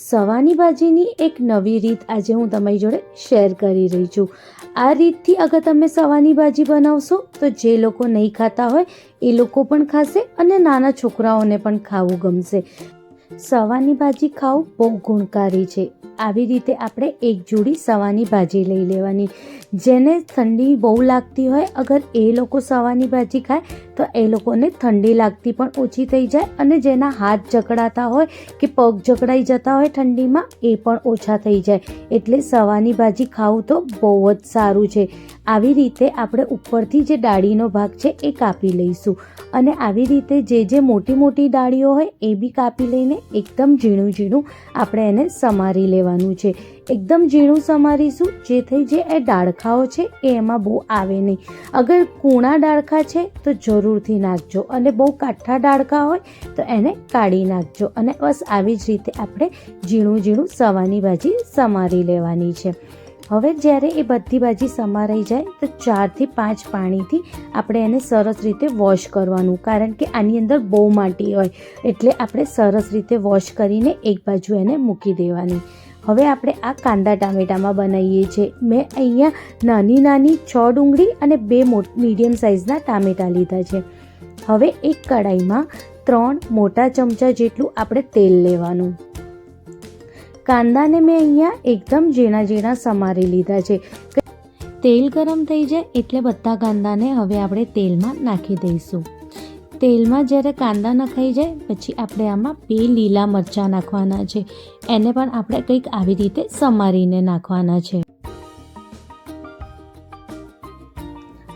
સવાની ભાજીની એક નવી રીત આજે હું તમારી જોડે શેર કરી રહી છું. આ રીતથી અગર તમે સવાની ભાજી બનાવશો, તો જે લોકો નહીં ખાતા હોય, એ લોકો પણ ખાશે અને નાના છોકરાઓને પણ ખાવું ગમશે. સવાની ભાજી ખાવું બહુ ગુણકારી છે. આવી રીતે આપણે એક જોડી સવાની ભાજી લઈ લેવાની. જેને ઠંડી બહુ લાગતી હોય, અગર એ લોકો સવાની ભાજી ખાય, તો એ લોકોને ઠંડી લાગતી પણ ઓછી થઈ જાય અને જેના હાથ જકડાતા હોય કે પગ જકડાઈ જતા હોય ઠંડીમાં, એ પણ ઓછા થઈ જાય. એટલે સવાની ભાજી ખાવું તો બહુ જ સારું છે. આવી રીતે આપણે ઉપરથી જે ડાળીનો ભાગ છે એ કાપી લઈશું. અને આવી રીતે જે જે મોટી મોટી ડાળીઓ હોય એ બી કાપી લઈને એકદમ ઝીણું ઝીણું આપણે એને સમારી લેવાનું છે. એકદમ ઝીણું સમારીશું જેથી જે એ ડાળખાઓ છે એ એમાં બહુ આવે નહીં. અગર કૂણા ડાળખા છે તો જરૂરથી નાખજો. અને બહુ કાઠા ડાળખા હોય તો એને કાઢી નાખજો. અને બસ આવી જ રીતે આપણે ઝીણું ઝીણું સવાની ભાજી સમારી લેવાની છે. હવે જ્યારે એ બધી ભાજી સમારાઈ જાય, તો ચારથી પાંચ પાણીથી આપણે એને સરસ રીતે વોશ કરવાનું. કારણ કે આની અંદર બહુ માટી હોય, એટલે આપણે સરસ રીતે વોશ કરીને એક બાજુ એને મૂકી દેવાની. હવે આપણે આ કાંદા ટામેટામાં બનાવીએ છીએ. મેં અહીંયા નાની નાની છ ડુંગળી અને બે મીડિયમ સાઇઝના ટામેટાં લીધા છે. હવે એક કડાઈમાં ત્રણ મોટા ચમચા જેટલું આપણે તેલ લેવાનું. કાંદાને મેં અહીંયા એકદમ ઝીણા ઝીણા સમારી લીધા છે. તેલ ગરમ થઈ જાય એટલે બધા કાંદાને હવે આપણે તેલમાં નાખી દઈશું. તેલમાં જ્યારે કાંદા નખાઈ જાય, પછી આપણે આમાં બે લીલા મરચાં નાખવાના છે. એને પણ આપણે કંઈક આવી રીતે સમારીને નાખવાના છે.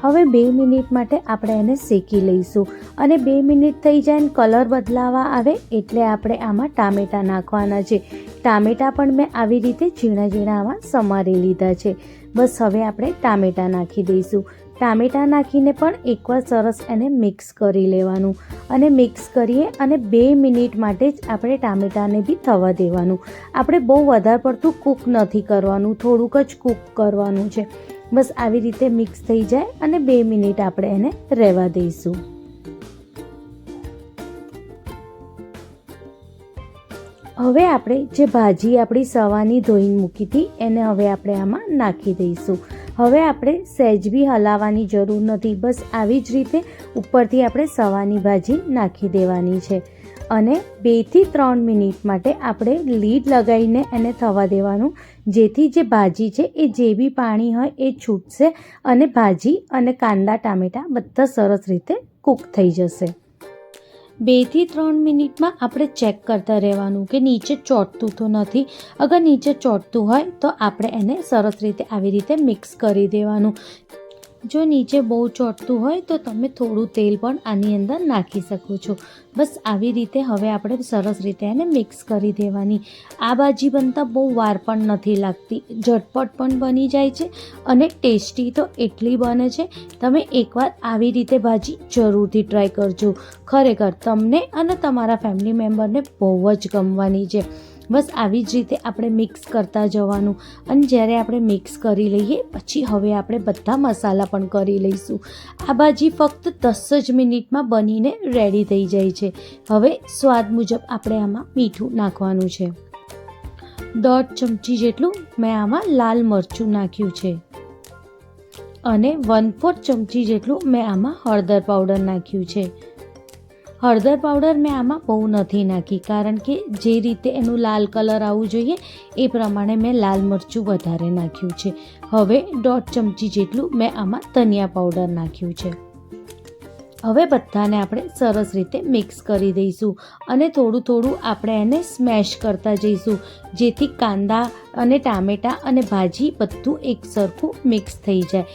હવે બે મિનિટ માટે આપણે એને શેકી લઈશું. અને બે મિનિટ થઈ જાય ને કલર બદલાવા આવે એટલે આપણે આમાં ટામેટાં નાખવાના છે. ટામેટાં પણ મેં આવી રીતે ઝીણા ઝીણા આમાં સમારી લીધા છે. બસ હવે આપણે ટામેટાં નાખી દઈશું. ટામેટાં નાખીને પણ એકવાર સરસ એને મિક્સ કરી લેવાનું. અને મિક્સ કરીએ અને બે મિનિટ માટે જ આપણે ટામેટાને બી થવા દેવાનું. આપણે બહુ વધારે પડતું કૂક નથી કરવાનું. થોડુંક જ કૂક કરવાનું છે. બસ આવી રીતે મિક્સ થઈ જાય અને બે મિનિટ આપણે એને રહેવા દઈશું. હવે આપણે જે ભાજી આપણી સવાની ધોઈને મૂકી હતી, એને હવે આપણે આમાં નાખી દઈશું. હવે આપણે સહેજ બી હલાવવાની જરૂર નથી, બસ આવી જ રીતે ઉપરથી આપણે સવાની ભાજી નાખી દેવાની છે. અને બેથી ત્રણ મિનિટ માટે આપણે લીડ લગાવીને એને થવા દેવાનું. જેથી જે ભાજી છે એ જે બી પાણી હોય એ છૂટશે અને ભાજી અને કાંદા, ટામેટાં બધા સરસ રીતે કૂક થઈ જશે. બેથી ત્રણ મિનિટમાં આપણે ચેક કરતા રહેવાનું કે નીચે ચોંટતું તો નથી. અગર નીચે ચોંટતું હોય તો આપણે એને સરસ રીતે આવી રીતે મિક્સ કરી દેવાનું. જો નીચે બહુ ચોટતું હોય તો તમે થોડું તેલ પણ આની અંદર નાખી શકો છો. બસ આવી રીતે હવે આપણે સરસ રીતે એને મિક્સ કરી દેવાની. આ ભાજી બનતા બહુ વાર પણ નથી લાગતી. ઝટપટ પણ બની જાય છે અને ટેસ્ટી તો એટલી બને છે. તમે એકવાર આવી રીતે ભાજી જરૂરથી ટ્રાય કરજો. ખરેખર તમને અને તમારા ફેમિલી મેમ્બરને બહુ જ ગમવાની છે. બસ આવી જ રીતે આપણે મિક્સ કરતા જવાનું. અને જ્યારે આપણે મિક્સ કરી લઈએ, પછી હવે આપણે બધા મસાલા પણ કરી લઈશું. આ ભાજી ફક્ત દસ જ મિનિટમાં બનીને રેડી થઈ જાય છે. હવે સ્વાદ મુજબ આપણે આમાં મીઠું નાખવાનું છે. દોઢ ચમચી જેટલું મેં આમાં લાલ મરચું નાખ્યું છે. અને વન ફોર્થ ચમચી જેટલું મેં આમાં હળદર પાવડર નાખ્યું છે. હળદર પાવડર મેં આમાં બહુ નથી નાખી, કારણ કે જે રીતે એનું લાલ કલર આવવું જોઈએ, એ પ્રમાણે મેં લાલ મરચું વધારે નાખ્યું છે. હવે દોઢ ચમચી જેટલું મેં આમાં ધનિયા પાવડર નાખ્યું છે. હવે બધાને આપણે સરસ રીતે મિક્સ કરી દઈશું અને થોડું થોડું આપણે એને સ્મેશ કરતા જઈશું, જેથી કાંદા અને ટામેટાં અને ભાજી બધું એક સરખું મિક્સ થઈ જાય.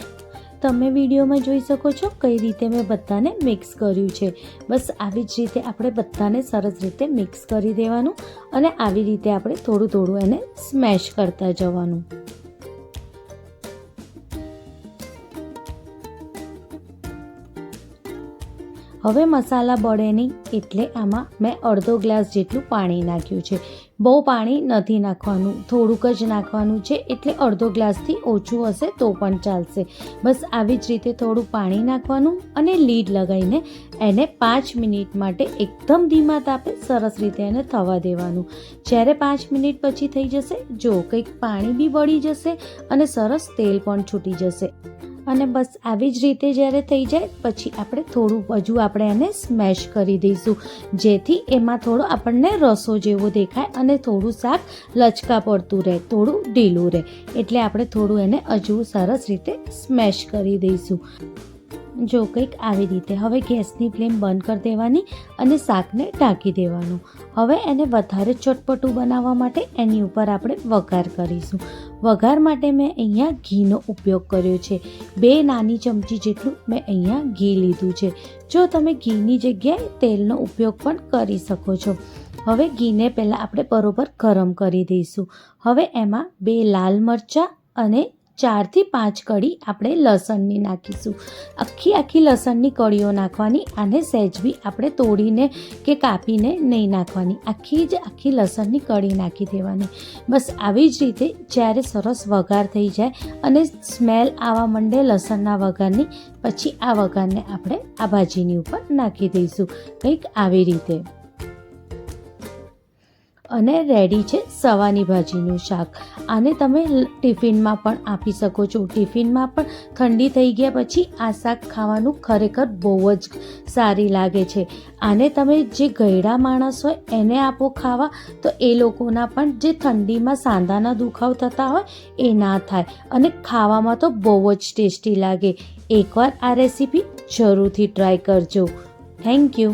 તમે વિડીયોમાં જોઈ શકો છો કઈ રીતે મેં બધાને મિક્સ કર્યું છે. બસ આવી જ રીતે આપણે બધાને સરસ રીતે મિક્સ કરી દેવાનું અને આવી રીતે આપણે થોડું થોડું એને સ્મેશ કરતા જવાનું. હવે મસાલા બળે નહીં, એટલે આમાં મેં અડધો ગ્લાસ જેટલું પાણી નાખ્યું છે. બહુ પાણી નથી નાખવાનું, થોડુંક જ નાખવાનું છે, એટલે અડધો ગ્લાસથી ઓછું હશે તો પણ ચાલશે. બસ આવી જ રીતે થોડું પાણી નાખવાનું અને લીડ લગાવીને એને પાંચ મિનિટ માટે એકદમ ધીમા તાપે સરસ રીતે એને થવા દેવાનું. જ્યારે પાંચ મિનિટ પછી થઈ જશે, જો કંઈક પાણી બી બળી જશે અને સરસ તેલ પણ છૂટી જશે. અને બસ આવી જ રીતે જ્યારે થઈ જાય, પછી આપણે થોડું હજુ આપણે એને સ્મેશ કરી દઈશું. જેથી એમાં થોડો આપણને રસો જેવો દેખાય અને થોડું શાક લચકા પડતું રહે, થોડું ઢીલું રહે. એટલે આપણે થોડું એને હજુ સરસ રીતે સ્મેશ કરી દઈશું. જો કંઈક આવી રીતે હવે ગેસની ફ્લેમ બંધ કરી દેવાની અને શાકને ઢાંકી દેવાનું. હવે એને વધારે ચટપટું બનાવવા માટે એની ઉપર આપણે વઘાર કરીશું. વઘાર માટે મેં અહીંયા ઘીનો ઉપયોગ કર્યો છે. બે નાની ચમચી જેટલું મેં અહીંયા ઘી લીધું છે. જો તમે ઘીની જગ્યાએ તેલનો ઉપયોગ પણ કરી શકો છો. હવે ઘીને પહેલાં આપણે બરોબર ગરમ કરી દઈશું. હવે એમાં બે લાલ મરચાં અને ચારથી પાંચ કળી આપણે લસણની નાખીશું. આખી આખી લસણની કળીઓ નાખવાની અને સહેજવી આપણે તોડીને કે કાપીને નહીં નાખવાની. આખી જ આખી લસણની કળી નાખી દેવાની. બસ આવી જ રીતે જ્યારે સરસ વઘાર થઈ જાય અને સ્મેલ આવવા માંડે લસણના વઘારની, પછી આ વઘારને આપણે આ ભાજીની ઉપર નાખી દઈશું. કંઈક આવી રીતે. અને રેડી છે સવાની ભાજીનું શાક. આને તમે ટિફિનમાં પણ આપી શકો છો. ટિફિનમાં પણ ઠંડી થઈ ગયા પછી આ શાક ખાવાનું ખરેખર બહુ જ સારી લાગે છે. આને તમે જે ગયડા માણસ હોય એને આપો ખાવા, તો એ લોકોના પણ જે ઠંડીમાં સાંધાના દુખાવ થતા હોય એ ના થાય. અને ખાવામાં તો બહુ જ ટેસ્ટી લાગે. એકવાર આ રેસીપી જરૂરથી ટ્રાય કરજો. Thank you